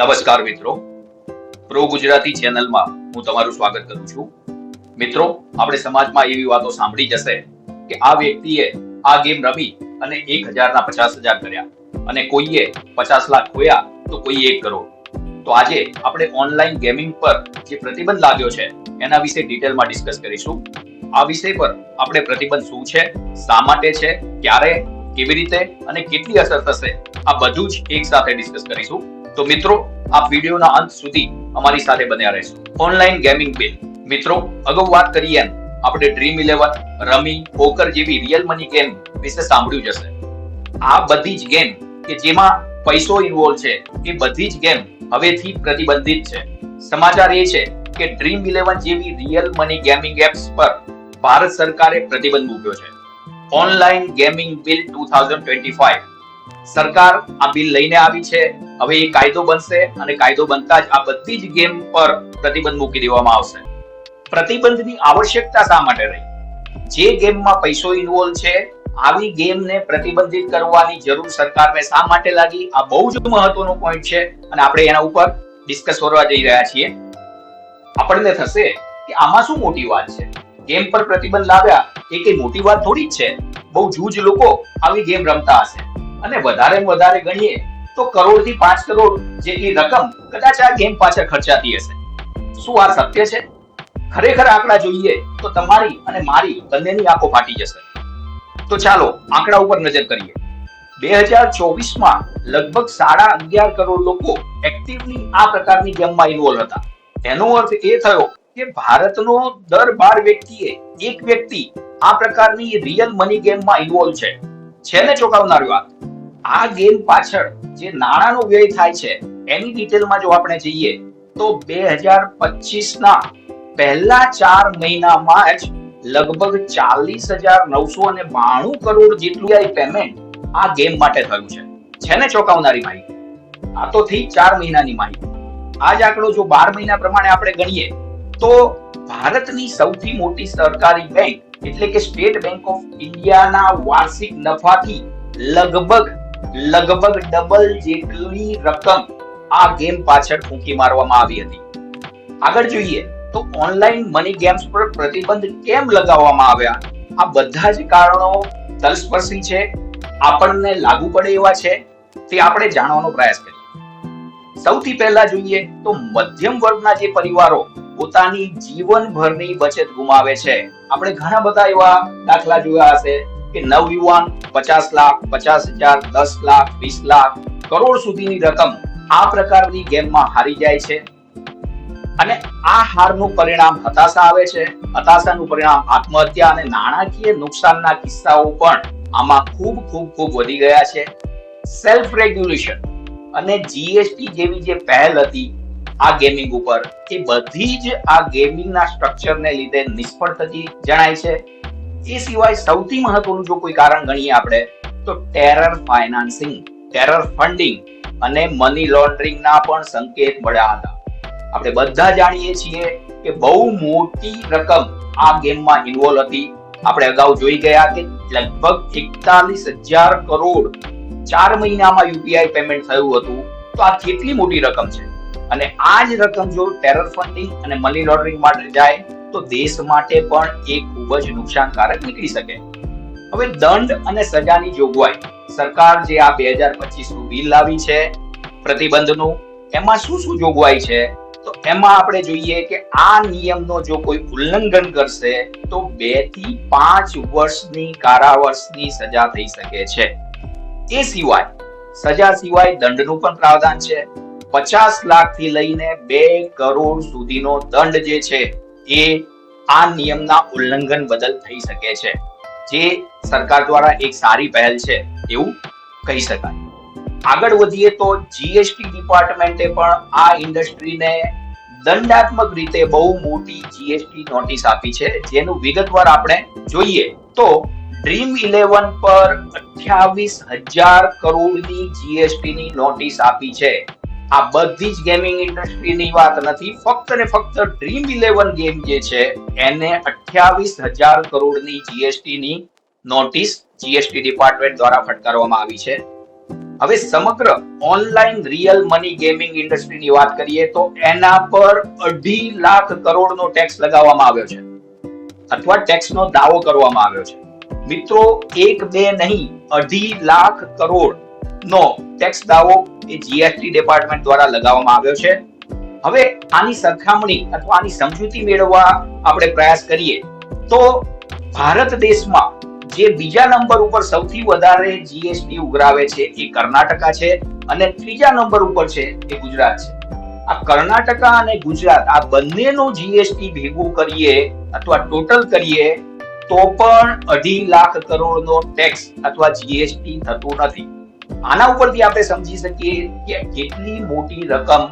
નમસ્કાર મિત્રો. પ્રો ગુજરાતી ચેનલમાં હું તમારું સ્વાગત કરું છું. મિત્રો, આપણે સમાજમાં એવી વાતો સાંભળી જશે કે આ વ્યક્તિએ આ ગેમ રમી અને એક હજારના પચાસ હજાર કર્યા અને કોઈએ પચાસ લાખ ખોયા તો કોઈ એક કરોડ. તો આજે આપણે ઓનલાઈન ગેમિંગ પર જે પ્રતિબંધ લાગ્યો છે, એના વિશે ડિટેલમાં ડિસ્કસ કરીશું. આ વિષય પર આપણે પ્રતિબંધ શું છે, શા માટે છે, ક્યારે, કેવી રીતે અને કેટલી અસર થશે, આ બધું જ એક સાથે ડિસ્કસ કરીશું. તો મિત્રો આ વિડીયોના અંત સુધી અમારી સાથે બન્યા રહેશો. ઓનલાઈન ગેમિંગ બિલ મિત્રો, અગાઉ વાત કરીએ એમ, આપણે ડ્રીમ ઇલેવન રમી પોકર જેવી રિયલ મની ગેમ વિશે સાંભળ્યું જ હશે. આ બધી જ ગેમ કે જેમાં પૈસો ઇન્વોલ્વ છે, એ બધી જ ગેમ હવેથી પ્રતિબંધિત છે. સમાચાર એ છે કે ડ્રીમ ઇલેવન જેવી રિયલ મની ગેમિંગ એપ્સ પર ભારત સરકારે પ્રતિબંધ મૂક્યો છે. Online gaming bill two thousand twenty five સરકાર આ બિલ લઈને આવી છે. હવે એ કાયદો બનશે અને કાયદો બનતા જ આ બધી જ ગેમ પર પ્રતિબંધ મૂકી દેવામાં આવશે. પ્રતિબંધની આવશ્યકતા શા માટે રહી? જે ગેમમાં પૈસો ઇન્વોલ્વ છે, આવી ગેમને પ્રતિબંધિત કરવાની જરૂર સરકારને શા માટે લાગી? આ બહુ જ મહત્વનો પોઈન્ટ છે અને આપણે એના ઉપર ડિસ્કસ કરવા જઈ રહ્યા છીએ. આપણને થશે કે આમાં શું મોટી વાત છે? ગેમ પર પ્રતિબંધ લાવ્યા એ કઈ મોટી વાત થોડી જ છે. બહુ જૂજ લોકો આવી ગેમ રમતા હશે. અને વધારે વધારે ગણીએ તો કરોડથી પાંચ કરોડ જેટલી રકમ કદાચ આ ગેમ પાછળ ખર્ચાતી હશે. શું આ સત્ય છે? ખરેખર આંકડા જોઈએ તો તમારી અને મારી બંનેની આંખો ફાટી જશે. તો ચાલો આંકડા ઉપર નજર કરીએ. બે હજાર ચોવીસમાં લગભગ સાડા અગિયાર કરોડ લોકો એક્ટિવલી આ પ્રકારની ગેમમાં ઇન્વોલ્વ હતા. એનો અર્થ એ થયો કે ભારતનો દર બાર વ્યક્તિએ એક વ્યક્તિ આ પ્રકારની રિયલ મની ગેમમાં ઇન્વોલ્વ છે છે. ને ચોંકાવનારી વાત. આ ગેમ પાછળ જે નાણાંનો વ્યય થાય છે, એની ડિટેલમાં જો આપણે જઈએ, તો બે હજાર પચીસના પહેલા ચાર મહિનામાં જ લગભગ ચાલીસ હજાર નવસો અને બાણું કરોડ જેટલું પેમેન્ટ આ ગેમ માટે થયું છે. છે ને ચોંકાવનારી માહિતી? આ તો થઈ ચાર મહિનાની માહિતી. આ જ આંકડો જો બાર મહિના પ્રમાણે આપણે ગણીએ, તો ભારતની સૌથી મોટી સરકારી બેંક એટલે કે સ્ટેટ બેંક ઓફ ઇન્ડિયાના વાર્ષિક નફાથી લગભગ લગભગ ડબલ જેટલી રકમ આ ગેમ પાછળ ફૂંકી મારવામાં આવી હતી. આગળ જોઈએ તો ઓનલાઈન મની ગેમ્સ પર પ્રતિબંધ કેમ લગાવવામાં આવ્યા? આ બધા જ કારણો તલસ્પર્શી છે. આપણને લાગુ પડે એવા છે તે આપણે જાણવાનો પ્રયાસ કરીએ. સૌથી પહેલા જોઈએ તો મધ્યમ વર્ગના જે પરિવારો પોતાની જીવનભરની બચત ગુમાવે છે. આપણે ઘણા બધા એવા દાખલા જોયા હશે. કે નવયુવાન પચાસ લાખ, પચાસ હજાર, દસ લાખ, વીસ લાખ કરોડ સુધીની રકમ આ પ્રકારની ગેમમાં હારી જાય છે. અને આ હારનું પરિણામ હતાશા આવે છે. હતાશાનું પરિણામ આત્મહત્યા અને નાણાકીય નુકસાનના કિસ્સાઓ પણ આમાં ખૂબ ખૂબ ખૂબ વધી ગયા છે. સેલ્ફ રેગ્યુલેશન અને જીએસટી જેવી જે પહેલ હતી આ ગેમિંગ ઉપર, એ બધી જ આ ગેમિંગના સ્ટ્રક્ચરને લીધે નિષ્ફળ થતી જણાય છે. એ સિવાય સૌથી મહત્વનું જો કોઈ કારણ ગણીએ આપણે, તો ટેરર ફાઇનાન્સિંગ ટેરર ફંડિંગ અને મની લોન્ડરિંગના પણ સંકેત મળ્યા હતા. આપણે બધા જાણીએ છીએ કે બહુ મોટી રકમ આ ગેમમાં ઇન્વોલ્વ હતી. આપણે અગાઉ જોઈ ગયા કે લગભગ એકતાલીસ હજાર કરોડ ચાર મહિનામાં યુપીઆઈ પેમેન્ટ થયું હતું. તો આ કેટલી મોટી રકમ છે? અને આ જ રકમ જો ટેરર ફંડિંગ અને મની લોન્ડરિંગ માટે જાય તો દેશ માટે પણ એ ખૂબ જ નુકસાનકારક નીકળી શકે. હવે દંડ અને સજાની જોગવાઈ. સરકાર જે આ બે હજાર પચીસનું બિલ લાવી છે, પ્રતિબંધનું, એમાં શું શું જોગવાઈ છે? તો એમાં આપણે જોઈએ કે આ નિયમનો જો કોઈ ઉલ્લંઘન કરશે, તો બેથી પાંચ વર્ષની કારાવાસની સજા થઈ શકે છે. એ સિવાય, સજા સિવાય દંડનું પણ પ્રાવધાન છે. પચાસ લાખથી લઈને બે કરોડ સુધીનો દંડ જે છે એ આ નિયમના ઉલ્લંઘન બદલ થઈ શકે છે. જે સરકાર દ્વારા એક સારી પહેલ છે એવું કહી શકાય. આગળ વધીએ તો જીએસટી ડિપાર્ટમેન્ટે પણ આ ઇન્ડસ્ટ્રીને દંડાત્મક રીતે બહુ મોટી જીએસટી નોટિસ આપી છે, જેનું વિગતવાર આપણે જોઈએ તો ડ્રીમ ઇલેવન પર અઠ્યાવીસ હજાર કરોડની જીએસટી ની નોટિસ આપી છે. આ બધી જ ગેમિંગ ઇન્ડસ્ટ્રીની વાત નથી, ફક્ત ને ફક્ત ડ્રીમ ઇલેવન ગેમ જે છે, એને અઠ્યાવીસ હજાર કરોડની જીએસટીની નોટિસ જીએસટી ડિપાર્ટમેન્ટ દ્વારા ફટકારવામાં આવી છે. હવે સમગ્ર ઓનલાઈન રિયલ મની ગેમિંગ ઇન્ડસ્ટ્રીની વાત કરીએ તો એના પર અઢી લાખ કરોડનો ટેક્સ લગાવવામાં આવ્યો છે. અથવા ટેક્સનો દાવો કરવામાં આવ્યો છે. મિત્રો, એક બે નહીં, અઢી લાખ કરોડ નો ટેક્સ દાવો એ જીએસટી ડિપાર્ટમેન્ટ દ્વારા લગાવવામાં આવ્યો છે. હવે આની સરખામણી અથવા આની સમજૂતી મેળવવા આપણે પ્રયાસ કરીએ તો ભારત દેશમાં જે બીજા નંબર ઉપર સૌથી વધારે જીએસટી ઉઘરાવે છે એ કર્ણાટકા છે અને ત્રીજા નંબર ઉપર છે એ ગુજરાત છે. આ કર્ણાટકા અને ગુજરાત આ બંનેનું જીએસટી ભેગું કરીએ અથવા ટોટલ કરીએ તો પણ અઢી લાખ કરોડનો ટેક્સ અથવા જીએસટી થતું નથી. આના ઉપરથી આપણે સમજી શકીએ કે કેટલી મોટી રકમ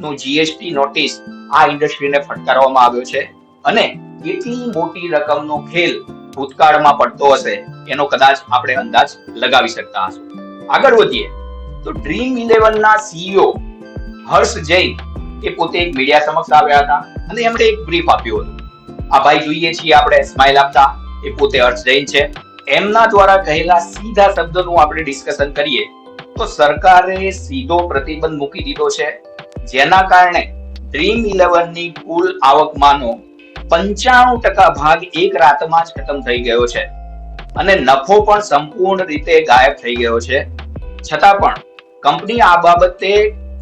નો જીએસટી નોટિસ આ ઇન્ડસ્ટ્રીને ફટકારવામાં આવ્યો છે અને કેટલી મોટી રકમનો ખેલ ભૂતકાળમાં પડતો હશે એનો કદાચ આપણે અંદાજ લગાવી શકતા હશું. આગળ વધીએ. તો ડ્રીમ ઇલેવન ના સીઈઓ હર્ષ જૈન એ પોતે એક મીડિયા સમક્ષ આવ્યા હતા અને એમણે એક બ્રીફ આપ્યો હતો. આ ભાઈ જોઈએ છીએ આપણે સ્માઇલ આપતા. એ પોતે હર્ષ જૈન છે. એમના દ્વારા કહેલા સીધા શબ્દનું આપણે ડિસ્કશન કરીએ, તો સરકારે સીધો પ્રતિબંધ મૂકી દીધો છે. જેના કારણે ડ્રીમ ઇલેવનની કુલ આવકમાંનો પંચાણું ટકા ભાગ એક રાતમાં જ ખતમ થઈ ગયો છે. અને નફો પણ સંપૂર્ણ રીતે ગાયબ થઈ ગયો છે. છતાં પણ કંપની આ બાબતે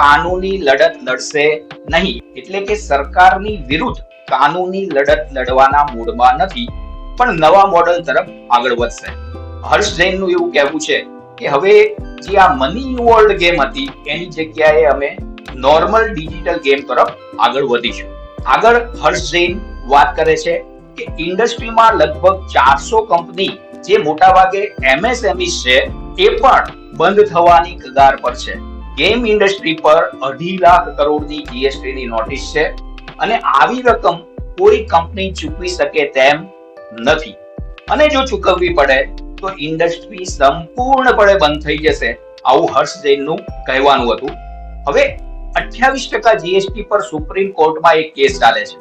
કાનૂની લડત લડશે નહીં. એટલે કે સરકારની વિરુદ્ધ કાનૂની લડત લડવાના મૂડમાં નથી. પણ નવા મોડલ તરફ આગળ વધશે. હર્ષ જૈનનું એવું કહેવું છે કે હવે જે આ મની વર્લ્ડ ગેમ હતી, એની જગ્યાએ અમે નોર્મલ ડિજિટલ ગેમ તરફ આગળ વધીશું. આગળ હર્ષ જૈન વાત કરે છે કે ઇન્ડસ્ટ્રીમાં લગભગ ચારસો કંપની જે મોટા ભાગે એમએસએમઈ છે, એ પણ બંધ થવાની કગાર પર છે. ગેમ ઇન્ડસ્ટ્રી પર અઢી લાખ કરોડની જીએસટીની નોટિસ છે અને આવી રકમ કોઈ કંપની ચૂકવી શકે તેમ નથી. અને જો ચૂકવવી પડે, તો ઇન્ડસ્ટ્રી સંપૂર્ણપણે બંધ થઈ જશે. આવું હર્ષ જૈનનું કહેવાનું હતું. હવે અઠ્યાવીસ ટકા જીએસટી પર સુપ્રીમ કોર્ટમાં એક કેસ ચાલે છે.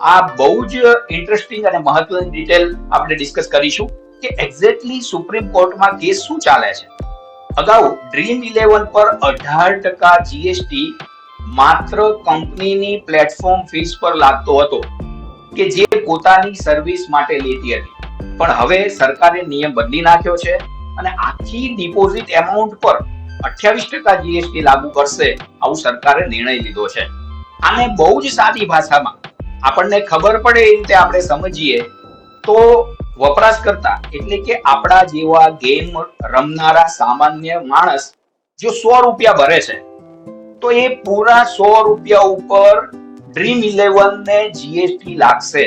આ બહુ જ ઇન્ટરેસ્ટિંગ અને મહત્વની ડિટેલ આપણે ડિસ્કસ કરીશું કે એક્ઝેક્ટલી સુપ્રીમ કોર્ટમાં કેસ શું ચાલે છે. અગાઉ ડ્રીમ ઇલેવન પર અઢાર ટકા જીએસટી માત્ર કંપનીની પ્લેટફોર્મ ફીસ પર લાગતો હતો. કે જે પોતાની સર્વિસ માટે લેતી હતી. પણ હવે સરકારે નિયમ બદલી નાખ્યો છે અને આખી ડિપોઝિટ એમાઉન્ટ પર અઠ્યાવીસ ટકા જીએસટી લાગુ કરશે આવું સરકારે નિર્ણય લીધો છે. આને બહુ જ સાદી ભાષામાં આપણને ખબર પડે એ રીતે આપણે સમજીએ તો વપરાશકર્તા એટલે કે આપણા જેવા ગેમ રમનારા સામાન્ય માણસ જો સો રૂપિયા ભરે છે, તો એ પૂરા સો રૂપિયા ઉપર ડ્રીમ ઇલેવન ને જીએસટી લાગશે.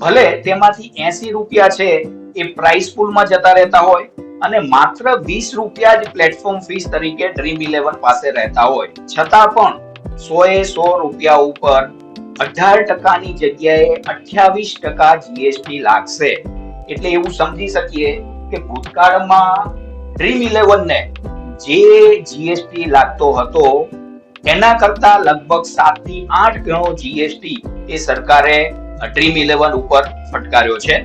ભલે તેમાંથી એસી રૂપિયા છે, એ પ્રાઇસ પુલમાં જતા રહેતા હોય અને માત્ર વીસ રૂપિયા જ પ્લેટફોર્મ ફીસ તરીકે ડ્રીમ ઇલેવન પાસે રહેતા હોય. છતાં પણ સો એ સો રૂપિયા ઉપર અઢાર ટકાની જગ્યાએ અઠ્યાવીસ ટકા જીએસટી લાગશે. એટલે એવું સમજી શકીએ કે ભૂતકાળમાં ડ્રીમ ઇલેવન ને જે જીએસટી લાગતો હતો એના કરતા લગભગ સાતથી આઠ ગણો જીએસટી એ સરકારે ડ્રીમ ઇલેવન ઉપર ફટકાર્યો છે.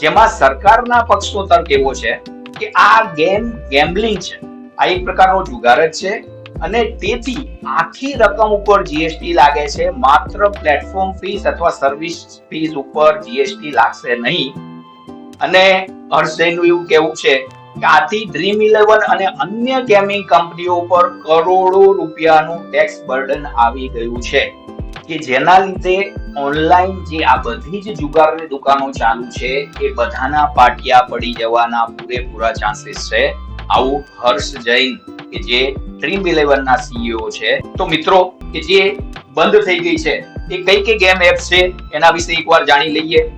જેમાં સરકારના પક્ષનો તર્ક એવો છે કે આ ગેમ ગેમ્બલિંગ છે. આ એક પ્રકારનો જુગાર જ છે અને તેથી આખી રકમ ઉપર જીએસટી લાગે છે. માત્ર પ્લેટફોર્મ ફીસ અથવા સર્વિસ ફીસ ઉપર જીએસટી લાગશે નહીં. અને હર્ષેનું એવું કેવું છે કે ડ્રીમ ઇલેવન અને અન્ય ગેમિંગ કંપનીઓ પર કરોડો રૂપિયાનું ટેક્સ બર્ડન આવી ગયું છે. કે જેના લીધે ઓનલાઈન જે આ બધી જ જુગારની દુકાનો ચાલુ છે, એ બધાના પાટિયા પડી જવાના પૂરેપૂરા ચાન્સીસ છે. આવું હર્ષ જૈન, કે જે ડ્રીમ ઇલેવન ના સીઈઓ છે. તો મિત્રો, કે જે બંધ થઈ ગઈ છે, એ કઈ કઈ ગેમ એપ છે, એના વિશે એકવાર જાણી લઈએ.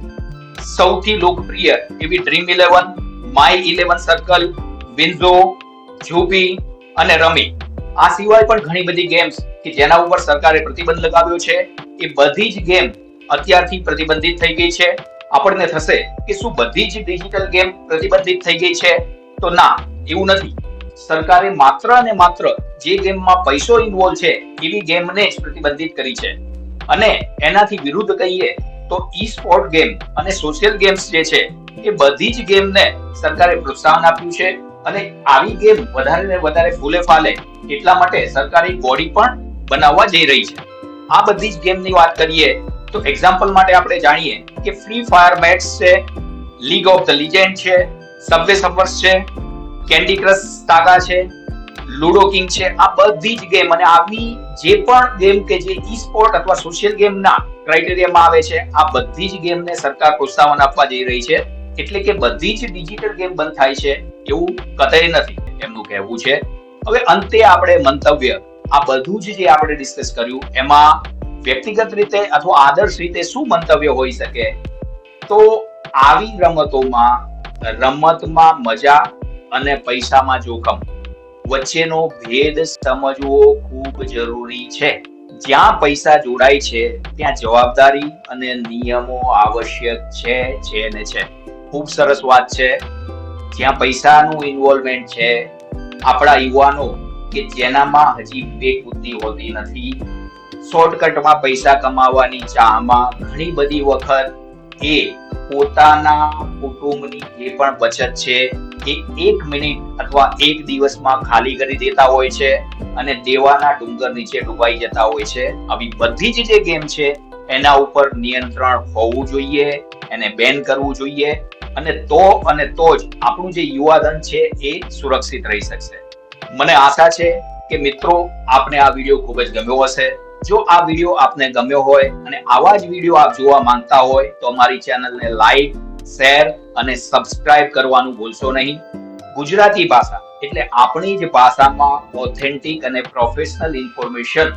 સૌથી લોકપ્રિય એવી Dream Eleven My Eleven Circle WinZO Zupee અને રમી. આ સિવાય પણ ઘણી બધી ગેમ્સ કે જેના ઉપર સરકારે પ્રતિબંધ લગાવ્યો છે, એ બધી જ ગેમ અત્યારથી પ્રતિબંધિત થઈ ગઈ છે. આપણને થશે કે શું બધી જ ડિજિટલ ગેમ પ્રતિબંધિત થઈ ગઈ છે? તો ના, એવું નથી. સરકારે માત્ર અને માત્ર જે ગેમમાં પૈસો ઇન્વોલ્વ છે, એવી ગેમને જ પ્રતિબંધિત કરી છે. અને એનાથી વિરુદ્ધ કહીએ તો ઈ સ્પોર્ટ ગેમ અને સોશિયલ ગેમ્સ જે છે, એ બધી જ ગેમને સરકારે પ્રોત્સાહન આપ્યું છે અને આવી ગેમ વધારે ને વધારે ફૂલે ફાલે એટલા માટે સરકારી બોડી પણ બનાવવા જઈ રહી છે. આ બધી જ ગેમની વાત કરીએ તો એક્ઝામ્પલ માટે આપણે જાણીએ કે ફ્રી ફાયર મેટ્સ છે લીગ ઓફ ધ લિજેન્ડ છે સબવે સફર્સ છે કેન્ડી ક્રશ સાગા છે લુડો કિંગ છે. આ બધી જ ગેમ અને આવી જે પણ ગેમ કે જે ઈ સ્પોર્ટ અથવા સોશિયલ ગેમના ક્રાઇટેરિયામાં આવે છે, આ બધી જ ગેમને સરકાર પ્રોત્સાહન આપવા જઈ રહી છે. એટલે કે બધી જ ડિજિટલ ગેમ બંધ થાય છે એવું કતઈ નથી એમનું કહેવું છે. હવે અંતે આપણે મંતવ્ય, આ બધું જ જે આપણે ડિસ્કસ કર્યું, એમાં વ્યક્તિગત રીતે અથવા આદર્શ રીતે શું મંતવ્ય હોઈ શકે? તો આવી રમતોમાં, રમતમાં મજા અને પૈસામાં જોખમ. વચ્ચેનો ભેદ સમજવો ખૂબ જરૂરી છે. જ્યાં પૈસા જોડાય છે, ત્યાં જવાબદારી અને નિયમો આવશ્યક છે છે ને છે. ખૂબ સરસ વાત છે. જ્યાં પૈસાનું ઇન્વોલ્વમેન્ટ છે, આપણા યુવાનો કે જેનામાં હજી વિવેક બુદ્ધિ હોતી નથી શોર્ટકટમાં પૈસા કમાવાની ચાહમાં ઘણી બધી વખત એ પોતાના કુટુંબની જે પણ બચત છે એ એક મિનિટ અથવા એક દિવસમાં ખાલી કરી દેતા હોય છે અને દેવાના ડુંગર નીચે ડૂબાઈ જતા હોય છે. આવી બધી જ જે ગેમ છે, એના ઉપર નિયંત્રણ હોવું જોઈએ, એને બેન કરવું જોઈએ અને તો અને તો જ આપણું જે યુવાધન છે એ સુરક્ષિત રહી શકશે. મને આશા છે કે મિત્રો, આપને આ વીડિયો ખૂબ જ ગમ્યો હશે. જો આ વીડિયો આપને ગમ્યો હોય અને આવા જ વીડિયો આપ જોવા માંગતા હોય, તો અમારી ચેનલને લાઈક, શેર અને સબસ્ક્રાઇબ કરવાનું ભૂલશો નહીં. ગુજરાતી ભાષા એટલે આપણી જ ભાષામાં ઓથેન્ટિક અને પ્રોફેશનલ ઇન્ફોર્મેશન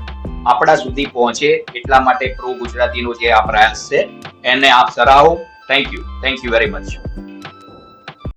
આપણા સુધી પહોંચે એટલા માટે પ્રો ગુજરાતીનો જે આ પ્રયાસ છે, એને આપ સરાહો. Thank you thank you very much